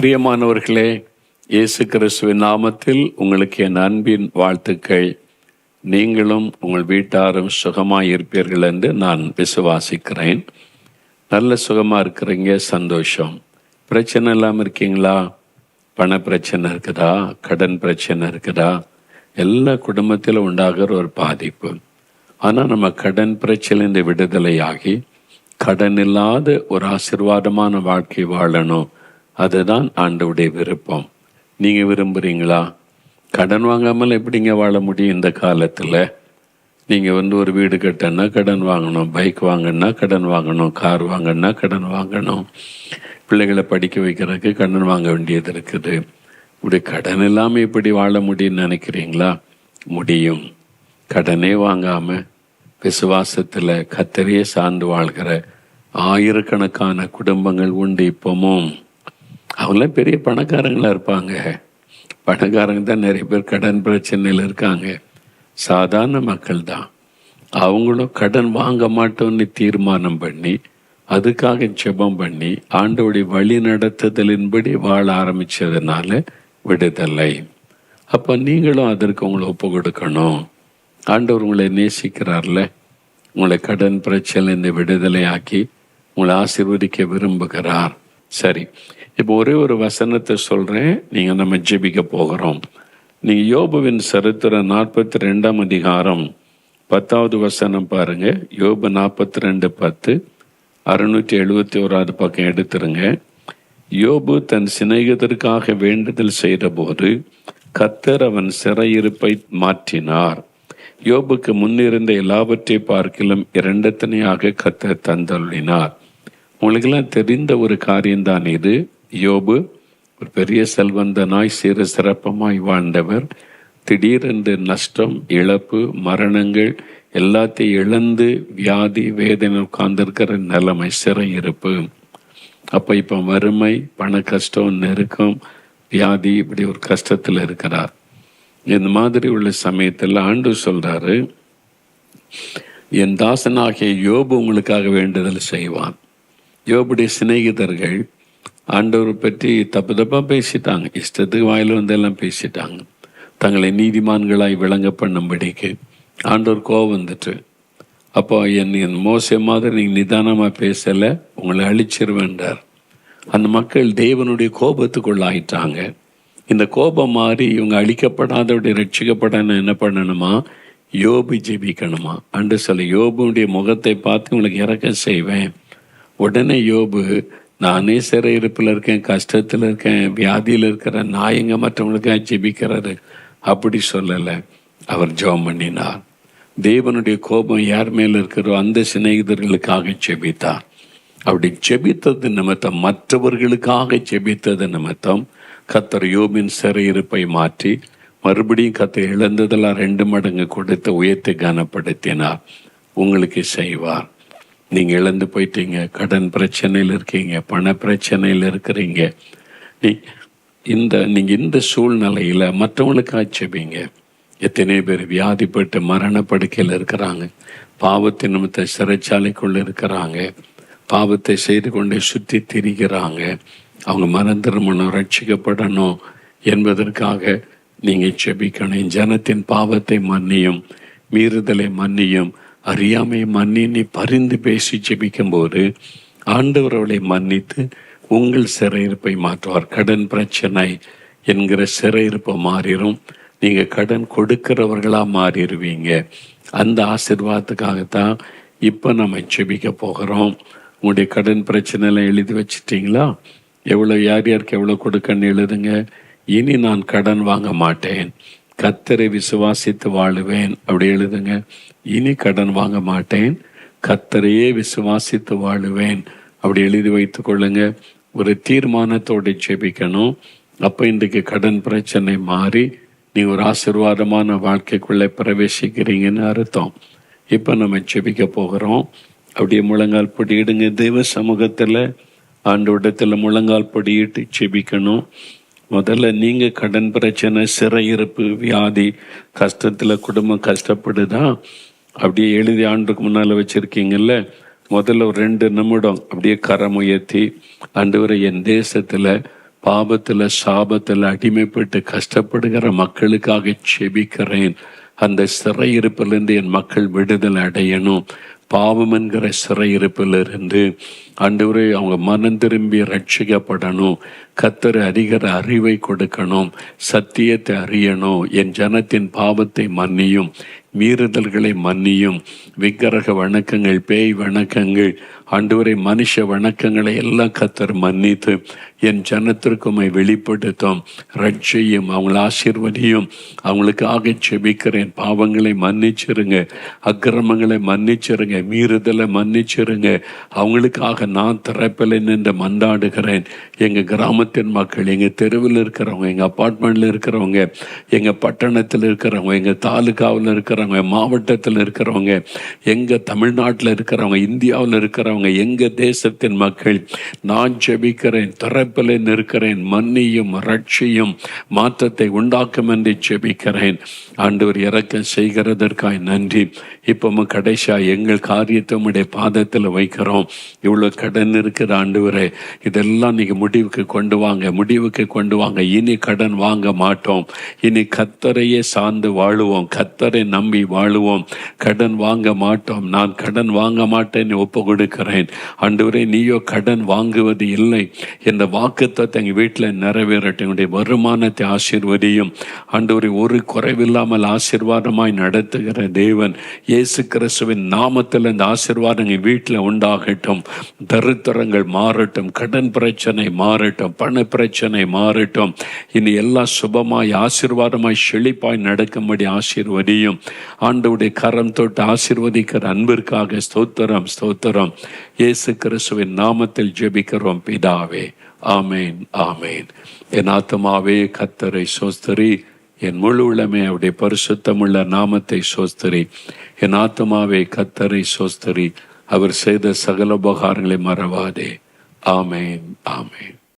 பிரியமானவர்களே இயேசு கிறிஸ்துவின் நாமத்தில் உங்களுக்கு என் அன்பின் வாழ்த்துக்கள். நீங்களும் உங்கள் வீட்டாரும் சுகமாக இருப்பீர்கள் என்று நான் விசுவாசிக்கிறேன். நல்ல சுகமாக இருக்கிறீங்க சந்தோஷம். பிரச்சனை இல்லாமல் இருக்கீங்களா? பண பிரச்சனை இருக்குதா? கடன் பிரச்சனை இருக்குதா? எல்லா குடும்பத்திலும் உண்டாகிற ஒரு பாதிப்பு. ஆனால் நம்ம கடன் பிரச்சனையிலிருந்து விடுதலையாகி கடன் இல்லாத ஒரு ஆசிர்வாதமான வாழ்க்கை வாழணும். அதுதான் ஆண்டவுடைய விருப்பம். நீங்கள் விரும்புகிறீங்களா கடன் வாங்காமல் எப்படிங்க வாழ முடியும் இந்த காலத்தில்? நீங்கள் வந்து ஒரு வீடு கட்டணும்னா கடன் வாங்கணும் பைக் வாங்கினா கடன் வாங்கணும் கார் வாங்கினா கடன் வாங்கணும். பிள்ளைகளை படிக்க வைக்கிறதுக்கு கடன் வாங்க வேண்டியது இருக்குது. இப்படி கடன் இல்லாமல் இப்படி வாழ முடியும்னு நினைக்கிறீங்களா? முடியும். கடனே வாங்காமல் விசுவாசத்தில் கத்தரையே சார்ந்து வாழ்கிற ஆயிரக்கணக்கான குடும்பங்கள் உண்டு இப்போமும். அவங்களாம் பெரிய பணக்காரங்களாக இருப்பாங்க. பணக்காரங்க தான் நிறைய பேர் கடன் பிரச்சனையில் இருக்காங்க. சாதாரண மக்கள் தான். அவங்களும் கடன் வாங்க மாட்டோம்னு தீர்மானம் பண்ணி அதுக்காக ஜெபம் பண்ணி ஆண்டோடைய வழி நடத்துதலின்படி வாழ ஆரம்பிச்சதுனால விடுதலை. அப்போ நீங்களும் அதற்கு உங்களை ஒப்பு கொடுக்கணும். ஆண்டவர் உங்களை நேசிக்கிறார்ல. உங்களை கடன் பிரச்சனை விடுதலை ஆக்கி உங்களை ஆசிர்வதிக்க விரும்புகிறார். சரி இப்போ ஒரே ஒரு வசனத்தை சொல்கிறேன் நீங்கள் நம்ம ஜெபிக்க போகிறோம். நீங்கள் யோபுவின் சரித்திரம் நாற்பத்தி ரெண்டாம் அதிகாரம் பத்தாவது வசனம் பாருங்கள் யோபு நாற்பத்தி ரெண்டு பத்து அறுநூற்றி எழுபத்தி ஓராவது பக்கம் எடுத்துருங்க. யோபு தன் சிநேகிதருக்காக வேண்டுதல் செய்தபோது கத்தர் அவன் சிறையிருப்பை மாற்றினார். யோபுக்கு முன்னிருந்த எல்லாவற்றை பார்க்கிலும் இரண்டத்தனையாக கத்தர் தந்தள்ளினார் உங்களுக்கெல்லாம் தெரிந்த ஒரு காரியம்தான் இது. யோபு ஒரு பெரிய செல்வந்தனாய் சிறு சிறப்பமாய் வாழ்ந்தவர். திடீரென்று நஷ்டம் இழப்பு மரணங்கள் எல்லாத்தையும் இழந்து வியாதி வேதனை உட்கார்ந்திருக்கிற நிலைமை சிறையிருப்பு அப்போ இப்போ வறுமை பண கஷ்டம் நெருக்கம் வியாதி இப்படி ஒரு கஷ்டத்தில் இருக்கிறார். இந்த மாதிரி உள்ள சமயத்தில் ஆண்டு சொல்றாரு என் தாசனாகிய யோபு உங்களுக்காக வேண்டுதல் செய்வான். யோபுடைய சிநேகிதர்கள் ஆண்டவர் பற்றி தப்பு தப்பாக பேசிட்டாங்க. இஷ்டத்துக்கு வாயில் வந்து எல்லாம் பேசிட்டாங்க. தங்களை நீதிமான்களாய் விளங்க பண்ணும்படிக்கு ஆண்டவர் கோவம் வந்துட்டு. அப்போ என் மோசம் மோச மாதிரி நீங்கள் நிதானமாக பேசலை உங்களை அழிச்சிருவேன்றார் அந்த மக்கள் தேவனுடைய கோபத்துக்குள்ளாயிட்டாங்க. இந்த கோபம் மாறி இவங்க அழிக்கப்படாதவடைய ரட்சிக்கப்படணும் என்ன பண்ணணுமா? யோபு ஜெபிக்கணுமா? அன்று சில யோபுடைய முகத்தை பார்த்து உங்களுக்கு இறக்க செய்வேன். உடனே யோபு நானே சிறையிருப்பில் இருக்கேன் கஷ்டத்தில் இருக்கேன் வியாதியில் இருக்கிற நான் எங்க மற்றவங்களுக்காக ஜெபிக்கிறாரு அப்படி சொல்லலை. அவர் ஜெபம் பண்ணினார். தேவனுடைய கோபம் யார் மேல் இருக்கிறோ அந்த சிநேகிதர்களுக்காக ஜெபித்தார். அப்படி ஜெபித்தது நிமித்தம் மற்றவர்களுக்காக ஜெபித்தது நிமித்தம் கத்தர் யோபின் சிறையிருப்பை மாற்றி மறுபடியும் கத்தை இழந்ததெல்லாம் ரெண்டு மடங்கு கொடுத்து உயர்த்தி கனப்படுத்தினார். உங்களுக்கு செய்வார். நீங்க இழந்து போயிட்டீங்க. கடன் பிரச்சனையில் இருக்கீங்க. பண பிரச்சனையில் இருக்கிறீங்க. நீ இந்த நீங்க இந்த சூழ்நிலையில மற்றவங்களுக்கு ஆட்சேபிங்க. எத்தனை பேர் வியாதிப்பட்டு மரண படுக்கையில் இருக்கிறாங்க. பாவத்தை நிமித்த சிறைச்சாலைக்குள்ள இருக்கிறாங்க. பாவத்தை செய்து கொண்டே சுற்றி திரிகிறாங்க. அவங்க மன திருமணம் ரட்சிக்கப்படணும் என்பதற்காக நீங்க செபிக்கணும் ஜனத்தின் பாவத்தை மன்னியும் மீறுதலை மன்னியும் அறியாமை மன்னி பரிந்து பேசி ஜெபிக்கும் போது ஆண்டவர் அவளை மன்னித்து உங்கள் சிறையிருப்பை மாற்றுவார். கடன் பிரச்சனை என்கிற சிறையிருப்பை மாறிடும் நீங்க கடன் கொடுக்கிறவர்களாக மாறிடுவீங்க அந்த ஆசிர்வாதத்துக்காகத்தான் இப்போ நம்ம ஜெபிக்க போகிறோம். உங்களுடைய கடன் பிரச்சனைலாம் எழுதி வச்சிட்டீங்களா? எவ்வளோ யார் யாருக்கு எவ்வளோ கொடுக்கன்னு எழுதுங்க. இனி நான் கடன் வாங்க மாட்டேன். கத்தரை விசுவாசித்து வாழுவேன். அப்படி எழுதுங்க. இனி கடன் வாங்க மாட்டேன். கத்தரையே விசுவாசித்து வாழுவேன். அப்படி எழுதி வைத்து கொள்ளுங்க. ஒரு தீர்மானத்தோடு ஜெபிக்கணும். அப்போ இன்றைக்கு கடன் பிரச்சனை மாறி நீ ஒரு ஆசிர்வாதமான வாழ்க்கைக்குள்ளே பிரவேசிக்கிறீங்கன்னு அர்த்தம். இப்போ நம்ம ஜெபிக்க போகிறோம். அப்படியே முழங்கால் பொடியிடுங்க தெய்வ சமூகத்தில் ஆண்டோடத்தில் முழங்கால் பொடியிட்டு ஜெபிக்கணும். முதல்ல நீங்க கடன் பிரச்சனை சிறையிருப்பு வியாதி கஷ்டத்துல குடும்பம் கஷ்டப்படுதா? அப்படியே எழுதி ஆண்டுக்கு முன்னால வச்சுருக்கீங்கல்ல? முதல்ல ஒரு ரெண்டு நிமிடம் அப்படியே கரம் உயர்த்தி அன்றுவரை என் தேசத்துல பாபத்தில் சாபத்தில் அடிமைப்பட்டு கஷ்டப்படுகிற மக்களுக்காக செபிக்கிறேன். அந்த சிறையிருப்பிலிருந்து என் மக்கள் விடுதலை அடையணும். பாவம் என்கிற சிறையிருப்பிலிருந்து ஆண்டவரே அவங்க மனம் திரும்பி ரட்சிக்கப்படணும் கத்தர் அறிகிற அறிவை கொடுக்கணும். சத்தியத்தை அறியணும். என் ஜனத்தின் பாவத்தை மன்னியும். மீறுதல்களை மன்னியும். விக்கிரக வணக்கங்கள் பேய் வணக்கங்கள் ஆண்டவரை மனுஷ வணக்கங்களை எல்லாம் கத்தர் மன்னித்து என் ஜனத்திற்குமை வெளிப்படுத்தும். ரட்சையும் அவங்களை ஆசீர்வதியும். அவங்களுக்காக செபிக்கிறேன். பாவங்களை மன்னிச்சிருங்க. அக்கிரமங்களை மன்னிச்சிருங்க. மீறுதலை மன்னிச்சிருங்க. அவங்களுக்காக நான் திறப்பில் நின்று மந்தாடுகிறேன் எங்கள் கிராமத்தின் மக்கள் எங்கள் தெருவில் இருக்கிறவங்க எங்கள் அப்பார்ட்மெண்ட்டில் இருக்கிறவங்க எங்கள் பட்டணத்தில் இருக்கிறவங்க எங்கள் தாலுகாவில் இருக்கிறவங்க மாவட்டத்தில் இருக்கிறவங்க எங்கள் தமிழ்நாட்டில் இருக்கிறவங்க இந்தியாவில் இருக்கிறவங்க எங்கள் தேசத்தின் மக்கள் நான் ஜெபிக்கிறேன் திறப்பில் நிற்கிறேன் மன்னியும் ரட்சியும் மாற்றத்தை உண்டாக்கும் என்று ஜெபிக்கிறேன். ஆண்டவர் இறக்க செய்கிறதற்காய் நன்றி. இப்போ கடைசியா எங்கள் காரியத்தை உடைய பாதத்தில் வைக்கிறோம். இவ்வளோ கடன் இருக்கிற ஆண்டவரே இதெல்லாம் நீங்கள் முடிவுக்கு கொண்டு வாங்க முடிவுக்கு கொண்டு வாங்க. இனி கடன் வாங்க மாட்டோம். இனி கத்தரையே சார்ந்து வாழுவோம். கத்தரை நம்பி வாழுவோம். கடன் வாங்க மாட்டோம். நான் கடன் வாங்க மாட்டேன்னு ஒப்பு கொடுக்கிறேன். ஆண்டவரே நீயோ கடன் வாங்குவது இல்லை. என்ற வாக்குத்தத்தை எங்கள் வீட்டில் நிறைவேறட்டும். என்னுடைய வருமானத்தை ஆசீர்வதியும். ஆண்டவரை ஒரு குறைவில்லாமல் ஆசீர்வாதமாய் நடத்துகிற தேவன் இயேசு கிறிஸ்துவின் நாமத்தில் இந்த ஆசிர்வாதங்கள் வீட்டில் உண்டாகட்டும். தருத்திரங்கள் மாறட்டும் கடன் பிரச்சனை மாறட்டும் பண பிரச்சனை மாறட்டும். இனி எல்லாம் சுபமாய் ஆசிர்வாதமாய் செழிப்பாய் நடக்கும்படி ஆசீர்வதியும். ஆண்டவுடைய கரம் தொட்டு ஆசிர்வதிக்கிற அன்பிற்காக ஸ்தோத்திரம் ஸ்தோத்திரம். இயேசு கிறிஸ்துவின் நாமத்தில் ஜெபிக்கிறோம் பிதாவே. ஆமேன் ஆமேன். என் ஆத்மாவே கத்தரை சோஸ்தரி. என் முழு உள்ளமே அவருடைய பரிசுத்தமுள்ள நாமத்தை சோஸ்தரி. என் ஆத்மாவை கத்தரை சோஸ்தரி. அவர் செய்த சகல உபகாரங்களை மறவாதே. ஆமேன் ஆமேன்.